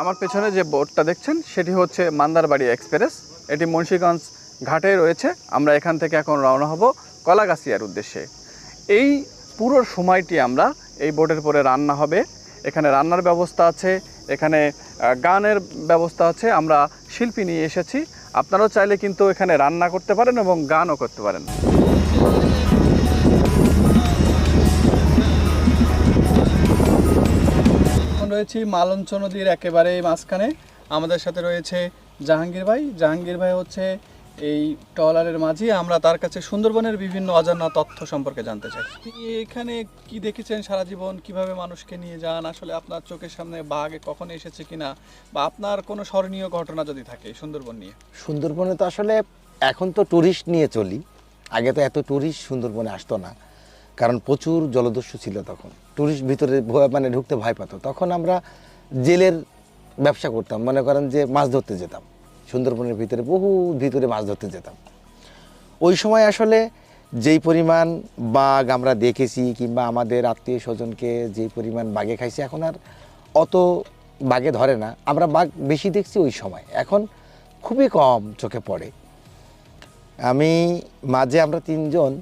আমার পেছনে যে বোর্ডটা দেখছেন, সেটি হচ্ছে মান্দারবাড়ি এক্সপ্রেস। এটি মুন্সিগঞ্জ ঘাটে রয়েছে। আমরা এখান থেকে এখন রওনা হব কলাগাছিয়ার উদ্দেশ্যে। এই পুরো সময়টি আমরা এই বোর্ডের পরে রান্না হবে। এখানে রান্নার ব্যবস্থা আছে, এখানে গানের ব্যবস্থা আছে। আমরা শিল্পী নিয়ে এসেছি। আপনারাও চাইলে কিন্তু এখানে রান্না করতে পারেন এবং গানও করতে পারেন। রয়েছি মালঞ্চ নদীর একেবারে মাঝখানে। আমাদের সাথে রয়েছে জাহাঙ্গীর ভাই। জাহাঙ্গীর ভাই হচ্ছে এই ট্রলারের মাঝি। আমরা তার কাছে সুন্দরবনের বিভিন্ন অজানা তথ্য সম্পর্কে জানতে চাই। এখানে কি দেখেছেন সারা জীবন? কীভাবে মানুষকে নিয়ে যান? আসলে আপনার চোখের সামনে বাঘ কখন এসেছে কিনা? বা আপনার কোনো স্মরণীয় ঘটনা যদি থাকে সুন্দরবন নিয়ে। সুন্দরবনে তো আসলে এখন তো ট্যুরিস্ট নিয়ে চলি। আগে তো এত ট্যুরিস্ট সুন্দরবনে আসতো না। কারণ প্রচুর জলদস্যু ছিল তখন। ট্যুরিস্ট ভিতরে মানে ঢুকতে ভয় পেত। তখন আমরা জেলের ব্যবসা করতাম। মনে করেন যে মাছ ধরতে যেতাম। সুন্দরবনের ভিতরে বহু ভিতরে মাছ ধরতে যেতাম। ওই সময় আসলে যেই পরিমাণ বাঘ আমরা দেখেছি কিংবা আমাদের আত্মীয় স্বজনকে যেই পরিমাণ বাঘে খাইছে, এখন আর অত বাঘে ধরে না। আমরা বাঘ বেশি দেখছি ওই সময়। এখন খুবই কম চোখে পড়ে। আমি মাঝে আমরা তিনজন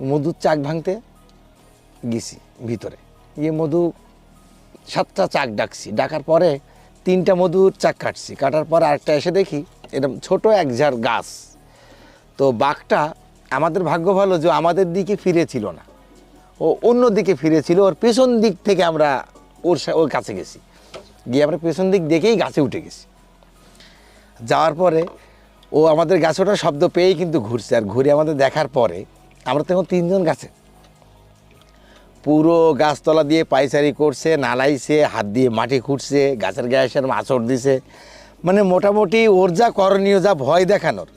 মধুর চাক ভাঙতে গেছি ভিতরে। গিয়ে মধু সাতটা চাক ডাকছি। ডাকার পরে তিনটা মধুর চাক কাটছি। কাটার পর আরেকটা এসে দেখি এরকম ছোট এক ঝাড় গাছ। তো বাঘটা আমাদের ভাগ্য ভালো যে আমাদের দিকে ফিরে ছিল না। ও অন্য দিকে ফিরে ছিল ওর পেছন দিক থেকে আমরা ওর ওর কাছে গেছি। গিয়ে আমরা পেছন দিক দেখেই গাছে উঠে গেছি। যাওয়ার পরে ও আমাদের গাছে ওঠার শব্দ পেয়েই কিন্তু ঘুরছে। আর ঘুরে আমাদের দেখার পরে আমরা তখন তিনজন গাছে। পুরো গাছতলা দিয়ে পাইচারি করছে, নালাইছে, হাত দিয়ে মাটি খুঁড়ছে, গাছের গায়ে এসে মাছর দিছে। মানে মোটামুটি ওর যা করণীয়, যা ভয় দেখানোর,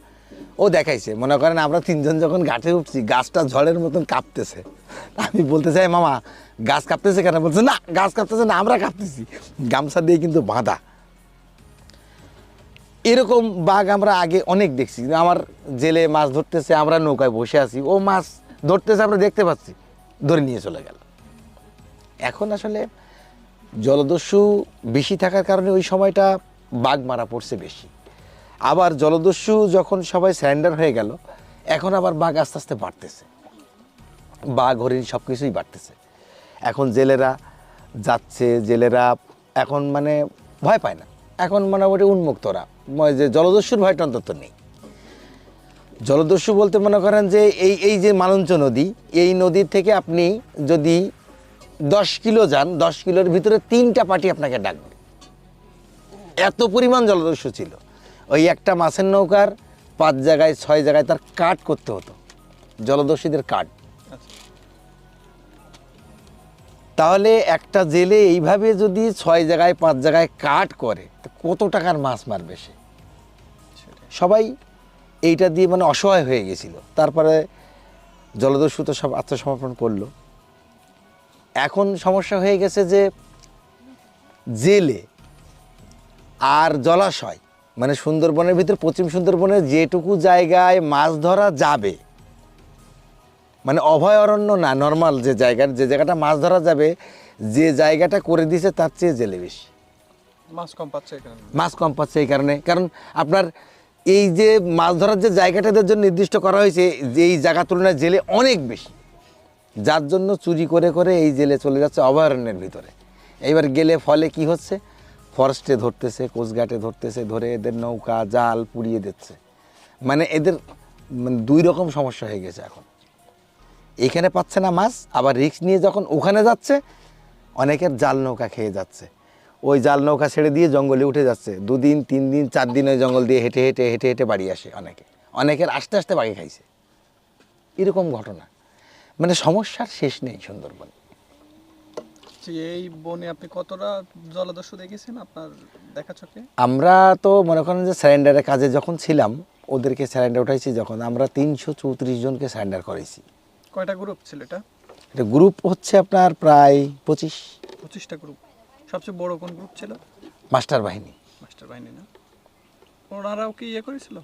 ও দেখাইছে। মনে করেন আমরা তিনজন যখন গাছে উঠছি, গাছটা ঝড়ের মতন কাঁপতেছে। আমি বলতে চাই, মামা, গাছ কাঁপতেছে কেন? বলছে, না, গাছ কাঁপতেছে না, আমরা কাঁপতেছি। গামছা দিয়ে কিন্তু বাঁধা। এরকম বাঘ আমরা আগে অনেক দেখছি। আমার জেলে মাছ ধরতেছে, আমরা নৌকায় বসে আছি। ও মাছ ধরতেছে, আমরা দেখতে পাচ্ছি। ধরে নিয়ে চলে গেল। এখন আসলে জলদস্যু বেশি থাকার কারণে ওই সময়টা বাঘ মারা পড়ছে বেশি। আবার জলদস্যু যখন সবাই স্যান্ডার হয়ে গেল, এখন আবার বাঘ আস্তে আস্তে বাড়তেছে। বাঘ, হরিণ সব কিছুই বাড়তেছে। এখন জেলেরা যাচ্ছে, জেলেরা এখন মানে ভয় পায় না। এখন মোটামুটি উন্মুক্তরা যে জলদস্যুর ভয়টা অন্তত নেই। জলদস্যু বলতে মনে করেন যে এই এই যে মালঞ্চ নদী, এই নদীর থেকে আপনি যদি দশ কিলো যান, দশ কিলোর ভিতরে তিনটা পার্টি আপনাকে ডাকবে। এত পরিমাণ জলদস্যু ছিল। ওই একটা মাছের নৌকার পাঁচ জায়গায়, ছয় জায়গায় তার কাট করতে হতো। জলদস্যুদের কাট তাহলে একটা জেলে এইভাবে যদি ছয় জায়গায়, পাঁচ জায়গায় কাট করে কত টাকার মাছ মারবে সে? সবাই এইটা দিয়ে মানে অসহায় হয়ে গেছিল। তারপরে জলদস্যু তো সব আত্মসমর্পণ করল। এখন সমস্যা হয়ে গেছে যে জেলে আর জলাশয় মানে সুন্দরবনের ভিতর পশ্চিম সুন্দরবনের যেটুকু জায়গায় মাছ ধরা যাবে মানে অভয়ারণ্য না নর্মাল যে জায়গার যে জায়গাটা মাছ ধরা যাবে যে জায়গাটা করে দিয়েছে তার চেয়ে জেলে বেশি। মাছ কম পাচ্ছে মাছ কম পাচ্ছে এই কারণে। কারণ আপনার এই যে মাছ ধরার যে জায়গাটাদের জন্য নির্দিষ্ট করা হয়েছে যে এই জায়গা তুলনায় জেলে অনেক বেশি। যার জন্য চুরি করে করে এই জেলে চলে যাচ্ছে অভয়ারণ্যের ভিতরে। এইবার গেলে ফলে কি হচ্ছে? ফরেস্টে ধরতেছে কোচঘাটে ধরতেছে, ধরে এদের নৌকা, জাল পুড়িয়ে দিচ্ছে। মানে এদের মানে দুই রকম সমস্যা হয়ে গেছে এখন। এখানে পাচ্ছে না মাছ, আবার রিস্ক নিয়ে যখন ওখানে যাচ্ছে, অনেকের জাল নৌকা খেয়ে যাচ্ছে। ওই জাল নৌকা ছেড়ে দিয়ে জঙ্গলে উঠে যাচ্ছে। দুদিন তিন দিন চার দিন ওই জঙ্গল দিয়ে হেঁটে হেঁটে হেঁটে হেঁটে বাড়ি আসে অনেকে। অনেকের আস্তে আস্তে বাড়ি খাইছে। এরকম ঘটনা। মানে সমস্যার শেষ নেই সুন্দরবন। এই বনে আপনি কতটা জলদস্যু দেখেছেন আপনার দেখা চোখে? আমরা তো মনে করেন যে স্যারেন্ডারের কাজে যখন ছিলাম ওদেরকে স্যারেন্ডার উঠাইছি যখন আমরা তিনশো চৌত্রিশ জনকে স্যারেন্ডার করেছি। কয়টা গ্রুপ ছিল এটা? এটা গ্রুপ হচ্ছে আপনার প্রায় পঁচিশ। পঁচিশটা গ্রুপ। সবচেয়ে বড় কোন গ্রুপ ছিল? মাস্টার বাহিনী। মাস্টার বাহিনী না? ওনারাও কি ইয়ে করেছিল?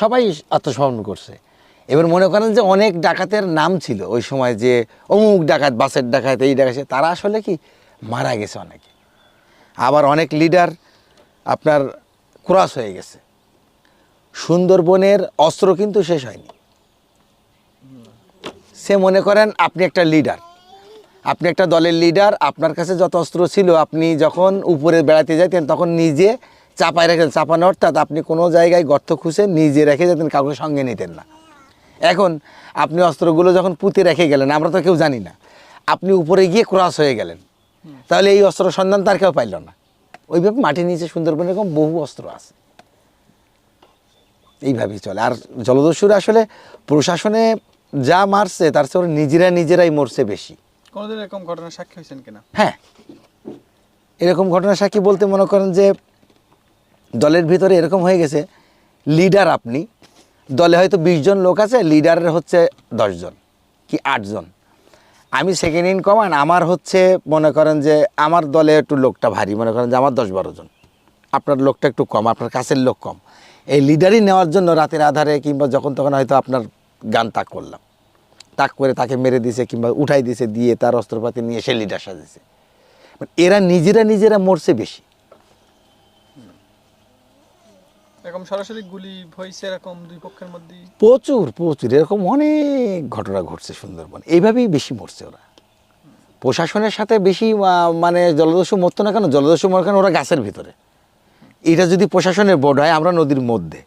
সবাই আত্মসমর্পণ করছে। এবার মনে করেন যে অনেক ডাকাতের নাম ছিল ওই সময় যে অমুক ডাকাত বাসের ডাকাত এই ডাকাত তারা আসলে কি মারা গেছে অনেকে। আবার অনেক লিডার আপনার ক্রস হয়ে গেছে। সুন্দরবনের অস্ত্র কিন্তু শেষ হয়নি। সে মনে করেন আপনি একটা লিডার আপনি একটা দলের লিডার আপনার কাছে যত অস্ত্র ছিল, আপনি যখন উপরে বেড়াতে যাইতেন, তখন নিজে চাপায় রেখে চাপানো অর্থাৎ আপনি কোনো জায়গায় গর্ত খুঁজে নিজে রেখে যেতেন, কাউকে সঙ্গে নিতেন না। এখন আপনি অস্ত্রগুলো যখন পুঁতে রেখে গেলেন, আমরা তো কেউ জানি না, আপনি উপরে গিয়ে ক্রস হয়ে গেলেন। তাহলে এই অস্ত্র সন্ধান তার কেউ পাইল না। ওইভাবে মাটির নিচে সুন্দরবনে এরকম বহু অস্ত্র আছে। এইভাবেই চলে। আর জলদস্যুরা আসলে প্রশাসনে যা মারছে, তার চেয়ে নিজেরা নিজেরাই মরছে বেশি। এরকম ঘটনার সাক্ষী হয়েছেন কিনা? হ্যাঁ। এরকম ঘটনা সাক্ষী বলতে মনে করেন যে দলের ভিতরে এরকম হয়ে গেছে, লিডার আপনি, দলে হয়তো বিশ জন লোক আছে, লিডারের হচ্ছে দশজন কি আটজন আমি সেকেন্ড ইন কমান্ড আমার হচ্ছে মনে করেন যে আমার দলে একটু লোকটা ভারী, মনে করেন যে আমার দশ বারো জন। আপনার লোকটা একটু কম, আপনার কাছের লোক কম। এই লিডারই নেওয়ার জন্য রাতের আধারে কিংবা যখন তখন হয়তো আপনার গান তাক করলাম। তাক করে তাকে মেরে দিছে কিংবা উঠাই দিছে দিয়ে তার অস্ত্রপাতি নিয়ে সে লিডার সাজিয়েছে মানে এরা নিজেরা নিজেরা মরছে বেশি। এরকম সরাসরি গুলি হয়েছে এরকম দুই পক্ষের মধ্যে প্রচুর প্রচুর। এরকম অনেক ঘটনা ঘটছে সুন্দরবন। এইভাবেই বেশি মরছে ওরা। প্রশাসনের সাথে বেশি মানে জলদস্যু মরতো না কেন? জলদস্যু মরে কেন ওরা গাছের ভিতরে। এটা যদি প্রশাসনের বোর্ড হয় আমরা নদীর মধ্যে।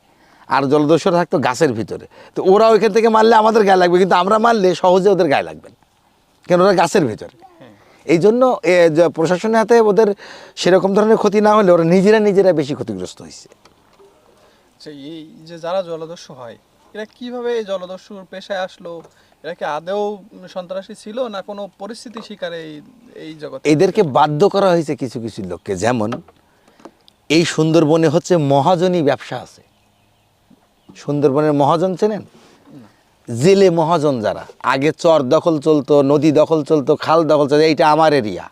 আর জলদস্যুরা থাকতো গাছের ভিতরে। তো ওরা ওইখান থেকে মারলে আমাদের গায়ে লাগবে কিন্তু আমরা মারলে সহজে ওদের গায়ে লাগবে না। কেন? ওরা গাছের ভিতরে। এই জন্য প্রশাসনের হাতে ওদের সেরকম ধরনের ক্ষতি না হলে ওরা নিজেরা নিজেরা বেশি ক্ষতিগ্রস্ত হয়েছে। যে এই যে যারা জলদস্যু হয় এরা কীভাবে এই জলদস্যুর পেশায় আসলো? এরা কি আদেও সন্ত্রাসী ছিল না কোনো পরিস্থিতি শিকারে এই এই জগতে? এদেরকে বাধ্য করা হয়েছে কিছু কিছু লোককে। যেমন এই সুন্দরবনে হচ্ছে মহাজনী ব্যবসা আছে। সুন্দরবনের মহাজন চেনেন? জেলে মহাজন যারা, আগে চর দখল চলতো, নদী দখল চলতো, খাল দখল চলতো, এইটা আমার এরিয়া।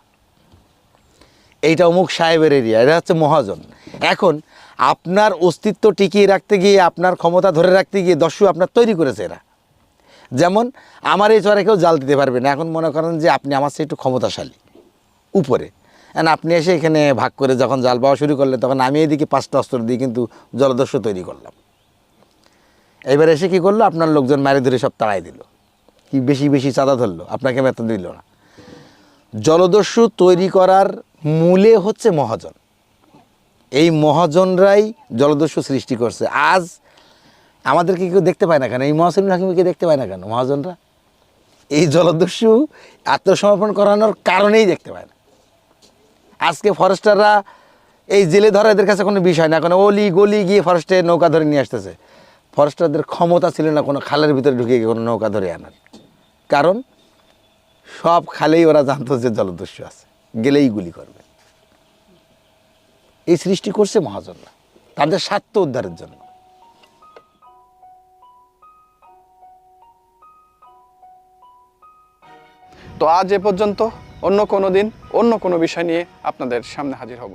এইটা অমুক সাহেবের এরিয়া, এটা হচ্ছে মহাজন। এখন আপনার অস্তিত্ব টিকিয়ে রাখতে গিয়ে, আপনার ক্ষমতা ধরে রাখতে গিয়ে দস্যু আপনার তৈরি করেছে এরা। যেমন আমার এই চরে কেউ জাল দিতে পারবে না। এখন মনে করেন যে আপনি আমার চেয়ে একটু ক্ষমতাশালী, উপরে। And আপনি এসে এখানে ভাগ করে যখন জাল পাওয়া শুরু করলেন, তখন আমি এদিকে পাঁচটা অস্ত্র দিয়ে কিন্তু জলদস্যু তৈরি করলাম। এবার এসে কি করল? আপনার লোকজন মারি ধরে সব তাড়াই দিল। কি বেশি বেশি চাঁদা ধরলো? আপনাকে বেতন দিল না। জলদস্যু তৈরি করার মূলে হচ্ছে মহাজন। এই মহাজনরাই জলদস্যু সৃষ্টি করছে। আজ আমাদেরকে কেউ দেখতে পায় না কেন? এই মহাসিন হাকিমকে দেখতে পায় না কেন মহাজনরা? এই জলদস্যু আত্মসমর্পণ করানোর কারণেই দেখতে পায় না। আজকে ফরেস্টাররা এই জেলে ধরা এদের কাছে কোনো বিষয় না। এখন অলি গলি গিয়ে ফরেস্টে নৌকা ধরে নিয়ে আসতেছে। ফরেস্টারদের ক্ষমতা ছিল না কোনো খালের ভিতরে ঢুকে গিয়ে কোনো নৌকা ধরে আনার। কারণ সব খালেই ওরা জানতো যে জলদস্যু আছে, গেলেই গুলি করবে। এই সৃষ্টি করছে মহাজনরা, তাদের স্বার্থ উদ্ধারের জন্য। তো আজ এ পর্যন্ত অন্য কোনো দিন, অন্য কোনো বিষয় নিয়ে আপনাদের সামনে হাজির হব।